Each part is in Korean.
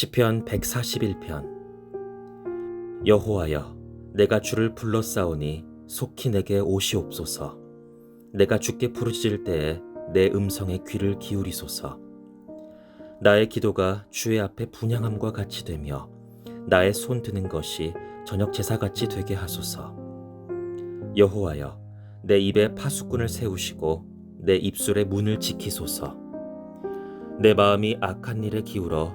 시편 141편. 여호와여 내가 주를 불러싸오니 속히 내게 오시옵소서. 내가 주께 부르짖을 때에 내 음성에 귀를 기울이소서. 나의 기도가 주의 앞에 분양함과 같이 되며 나의 손 드는 것이 저녁 제사같이 되게 하소서. 여호와여 내 입에 파수꾼을 세우시고 내 입술의 문을 지키소서. 내 마음이 악한 일에 기울어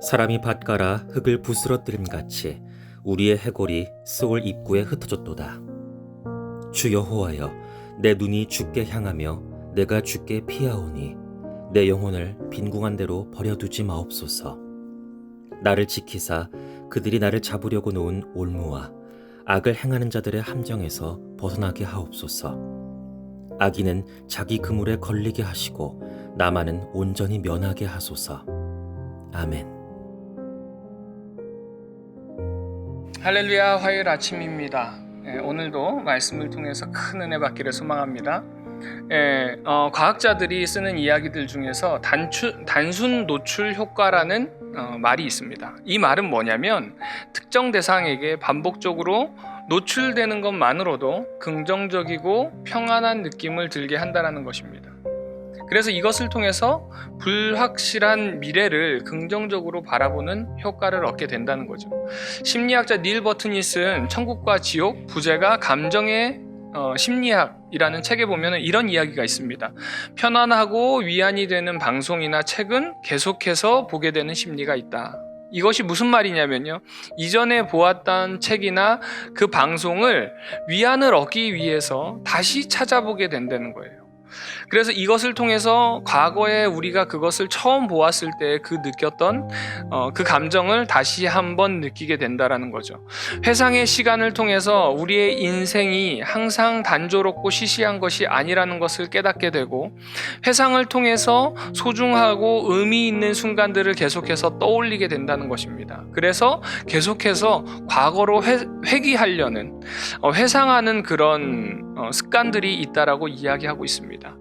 사람이 밭가라 흙을 부스러뜨림 같이 우리의 해골이 스올 입구에 흩어졌도다. 주 여호와여, 내 눈이 주께 향하며 내가 주께 피하오니 내 영혼을 빈궁한 대로 버려두지 마옵소서. 나를 지키사 그들이 나를 잡으려고 놓은 올무와 악을 행하는 자들의 함정에서 벗어나게 하옵소서. 악인은 자기 그물에 걸리게 하시고 나만은 온전히 면하게 하소서. 아멘. 할렐루야 화요일 아침입니다. 예, 오늘도 말씀을 통해서 큰 은혜 받기를 소망합니다. 예, 어, 과학자들이 쓰는 이야기들 중에서 단추, 단순 노출 효과라는 어, 말이 있습니다. 이 말은 뭐냐면 특정 대상에게 반복적으로 노출되는 것만으로도 긍정적이고 평안한 느낌을 들게 한다는 것입니다. 그래서 이것을 통해서 불확실한 미래를 긍정적으로 바라보는 효과를 얻게 된다는 거죠. 심리학자 닐 버튼이 쓴 천국과 지옥 부제가 감정의 어, 심리학이라는 책에 보면 이런 이야기가 있습니다. 편안하고 위안이 되는 방송이나 책은 계속해서 보게 되는 심리가 있다. 이것이 무슨 말이냐면요. 이전에 보았던 책이나 그 방송을 위안을 얻기 위해서 다시 찾아보게 된다는 거예요. 그래서 이것을 통해서 과거에 우리가 그것을 처음 보았을 때 그 느꼈던 어, 그 감정을 다시 한번 느끼게 된다라는 거죠. 회상의 시간을 통해서 우리의 인생이 항상 단조롭고 시시한 것이 아니라는 것을 깨닫게 되고 회상을 통해서 소중하고 의미 있는 순간들을 계속해서 떠올리게 된다는 것입니다. 그래서 계속해서 과거로 회, 회귀하려는 어, 회상하는 그런 어, 습관들이 있다라고 이야기하고 있습니다.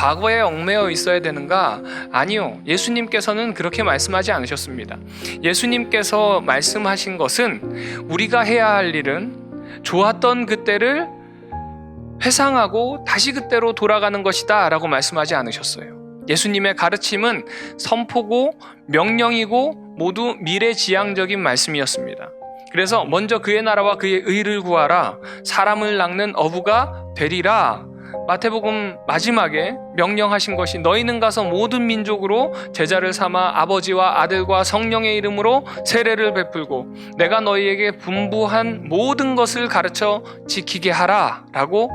과거에 얽매여 있어야 되는가? 아니요. 예수님께서는 그렇게 말씀하지 않으셨습니다. 예수님께서 말씀하신 것은 우리가 해야 할 일은 좋았던 그때를 회상하고 다시 그때로 돌아가는 것이다 라고 말씀하지 않으셨어요. 예수님의 가르침은 선포고 명령이고 모두 미래지향적인 말씀이었습니다. 그래서 먼저 그의 나라와 그의 의를 구하라 사람을 낚는 어부가 되리라 마태복음 마지막에 명령하신 것이 너희는 가서 모든 민족으로 제자를 삼아 아버지와 아들과 성령의 이름으로 세례를 베풀고 내가 너희에게 분부한 모든 것을 가르쳐 지키게 하라 라고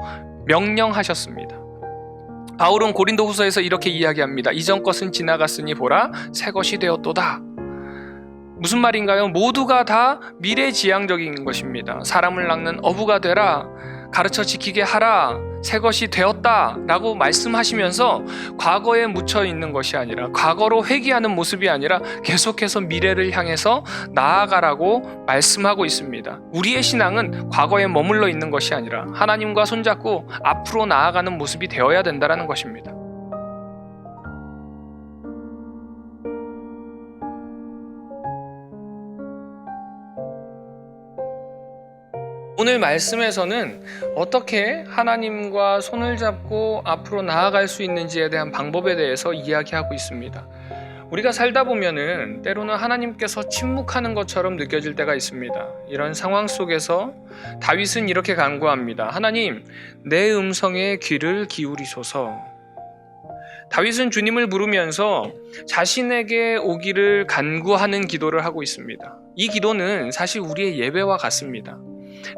명령하셨습니다. 바울은 고린도 후서에서 이렇게 이야기합니다. 이전 것은 지나갔으니 보라 새 것이 되었도다. 무슨 말인가요? 모두가 다 미래지향적인 것입니다. 사람을 낚는 어부가 되라. 가르쳐 지키게 하라. 새 것이 되었다. 라고 말씀하시면서 과거에 묻혀 있는 것이 아니라 과거로 회귀하는 모습이 아니라 계속해서 미래를 향해서 나아가라고 말씀하고 있습니다. 우리의 신앙은 과거에 머물러 있는 것이 아니라 하나님과 손잡고 앞으로 나아가는 모습이 되어야 된다는 것입니다. 오늘 말씀에서는 어떻게 하나님과 손을 잡고 앞으로 나아갈 수 있는지에 대한 방법에 대해서 이야기하고 있습니다. 우리가 살다 보면은 때로는 하나님께서 침묵하는 것처럼 느껴질 때가 있습니다. 이런 상황 속에서 다윗은 이렇게 간구합니다. 하나님, 내 음성에 귀를 기울이소서. 다윗은 주님을 부르면서 자신에게 오기를 간구하는 기도를 하고 있습니다. 이 기도는 사실 우리의 예배와 같습니다.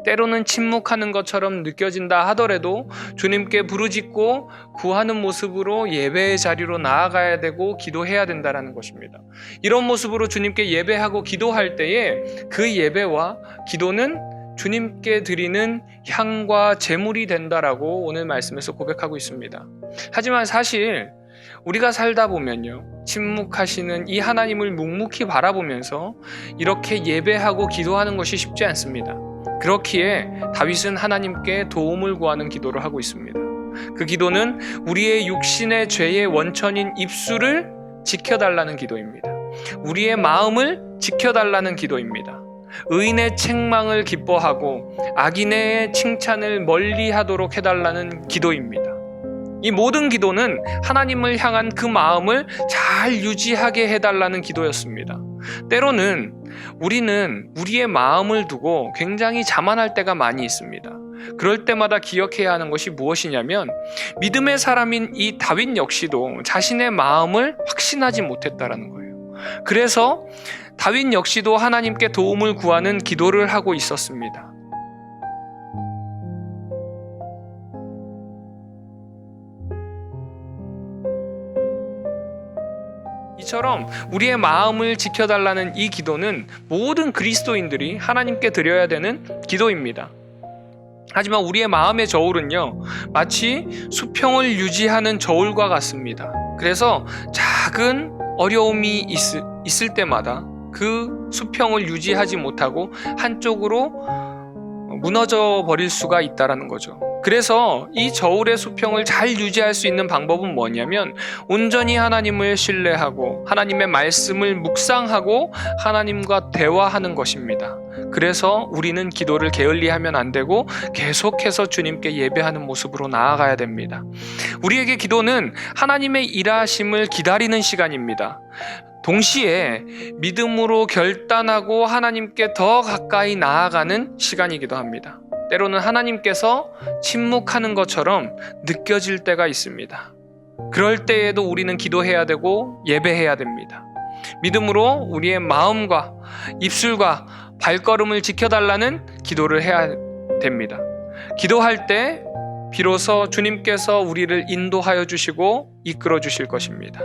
때로는 침묵하는 것처럼 느껴진다 하더라도 주님께 부르짖고 구하는 모습으로 예배의 자리로 나아가야 되고 기도해야 된다라는 것입니다. 이런 모습으로 주님께 예배하고 기도할 때에 그 예배와 기도는 주님께 드리는 향과 제물이 된다라고 오늘 말씀에서 고백하고 있습니다. 하지만 사실 우리가 살다 보면요. 침묵하시는 이 하나님을 묵묵히 바라보면서 이렇게 예배하고 기도하는 것이 쉽지 않습니다. 그렇기에 다윗은 하나님께 도움을 구하는 기도를 하고 있습니다. 그 기도는 우리의 육신의 죄의 원천인 입술을 지켜달라는 기도입니다. 우리의 마음을 지켜달라는 기도입니다. 의인의 책망을 기뻐하고 악인의 칭찬을 멀리 하도록 해달라는 기도입니다. 이 모든 기도는 하나님을 향한 그 마음을 잘 유지하게 해달라는 기도였습니다. 때로는 우리는 우리의 마음을 두고 굉장히 자만할 때가 많이 있습니다. 그럴 때마다 기억해야 하는 것이 무엇이냐면 믿음의 사람인 이 다윗 역시도 자신의 마음을 확신하지 못했다라는 거예요. 그래서 다윗 역시도 하나님께 도움을 구하는 기도를 하고 있었습니다. 이처럼 우리의 마음을 지켜달라는 이 기도는 모든 그리스도인들이 하나님께 드려야 되는 기도입니다. 하지만 우리의 마음의 저울은요, 마치 수평을 유지하는 저울과 같습니다. 그래서 작은 어려움이 있, 있을 때마다 그 수평을 유지하지 못하고 한쪽으로 무너져 버릴 수가 있다라는 거죠. 그래서 이 저울의 수평을 잘 유지할 수 있는 방법은 뭐냐면 온전히 하나님을 신뢰하고 하나님의 말씀을 묵상하고 하나님과 대화하는 것입니다. 그래서 우리는 기도를 게을리하면 안 되고 계속해서 주님께 예배하는 모습으로 나아가야 됩니다. 우리에게 기도는 하나님의 일하심을 기다리는 시간입니다. 동시에 믿음으로 결단하고 하나님께 더 가까이 나아가는 시간이기도 합니다. 때로는 하나님께서 침묵하는 것처럼 느껴질 때가 있습니다. 그럴 때에도 우리는 기도해야 되고 예배해야 됩니다. 믿음으로 우리의 마음과 입술과 발걸음을 지켜달라는 기도를 해야 됩니다. 기도할 때 비로소 주님께서 우리를 인도하여 주시고 이끌어 주실 것입니다.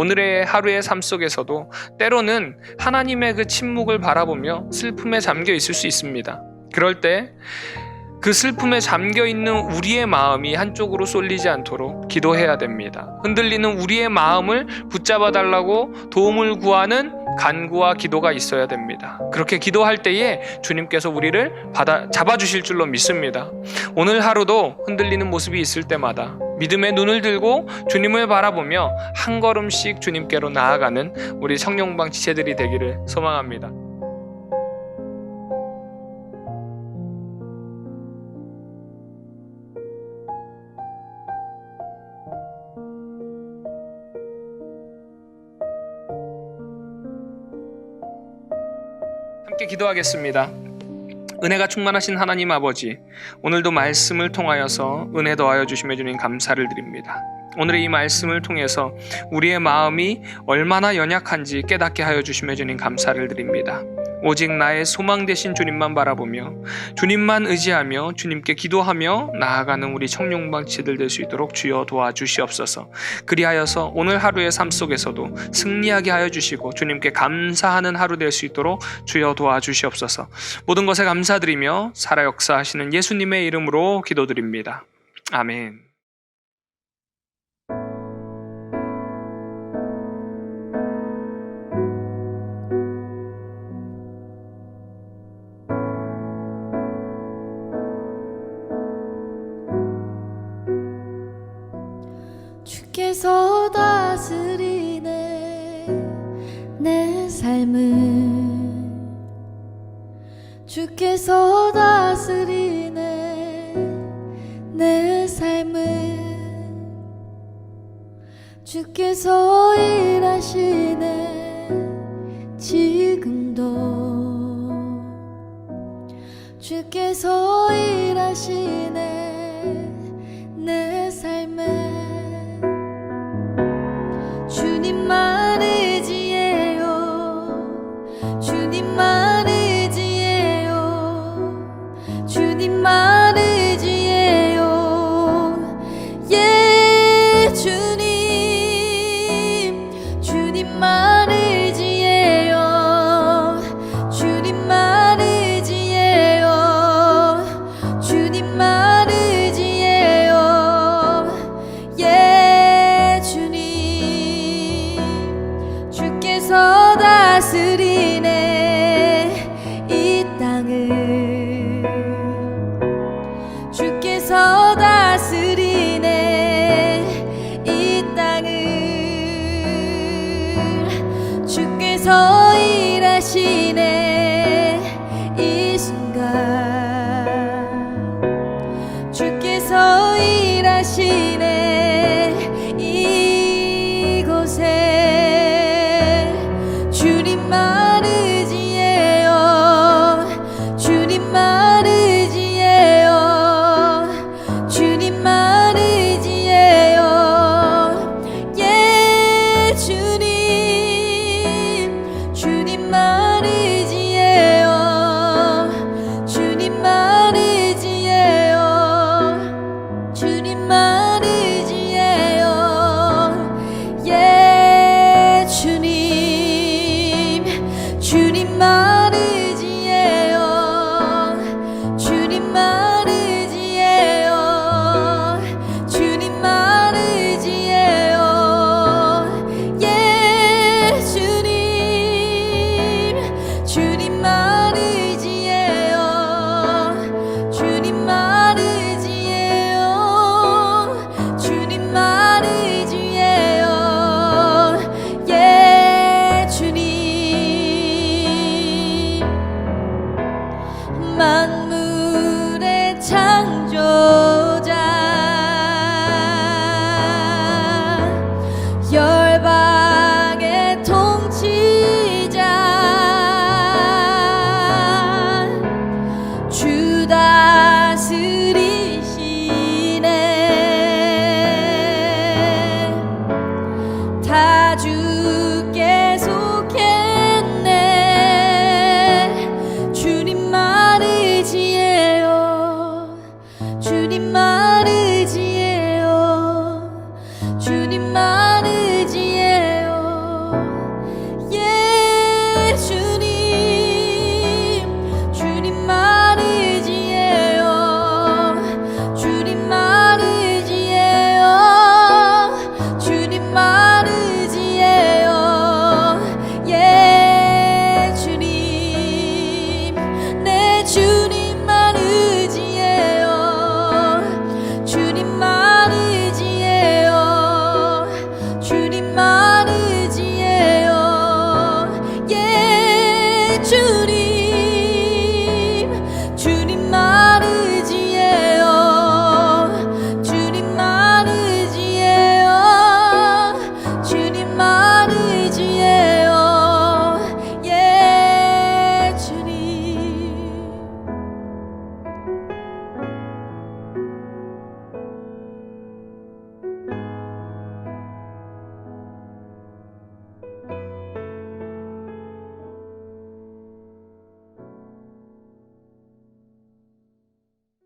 오늘의 하루의 삶 속에서도 때로는 하나님의 그 침묵을 바라보며 슬픔에 잠겨 있을 수 있습니다. 그럴 때 그 슬픔에 잠겨 있는 우리의 마음이 한쪽으로 쏠리지 않도록 기도해야 됩니다. 흔들리는 우리의 마음을 붙잡아 달라고 도움을 구하는 간구와 기도가 있어야 됩니다. 그렇게 기도할 때에 주님께서 우리를 받아 잡아 주실 줄로 믿습니다. 오늘 하루도 흔들리는 모습이 있을 때마다 믿음의 눈을 들고 주님을 바라보며 한 걸음씩 주님께로 나아가는 우리 성령방 지체들이 되기를 소망합니다. 기도하겠습니다. 은혜가 충만하신 하나님 아버지, 오늘도 말씀을 통하여서 은혜 더하여 주심에 주님 감사를 드립니다. 오늘의 이 말씀을 통해서 우리의 마음이 얼마나 연약한지 깨닫게 하여 주심에 주님 감사를 드립니다. 오직 나의 소망 되신 주님만 바라보며 주님만 의지하며 주님께 기도하며 나아가는 우리 청룡방치들 될 수 있도록 주여 도와주시옵소서. 그리하여서 오늘 하루의 삶 속에서도 승리하게 하여 주시고 주님께 감사하는 하루 될 수 있도록 주여 도와주시옵소서. 모든 것에 감사드리며 살아 역사하시는 예수님의 이름으로 기도드립니다. 아멘. 삶을 주께서 다스리네 내 삶을 주께서 일하시네 지금도 주께서 일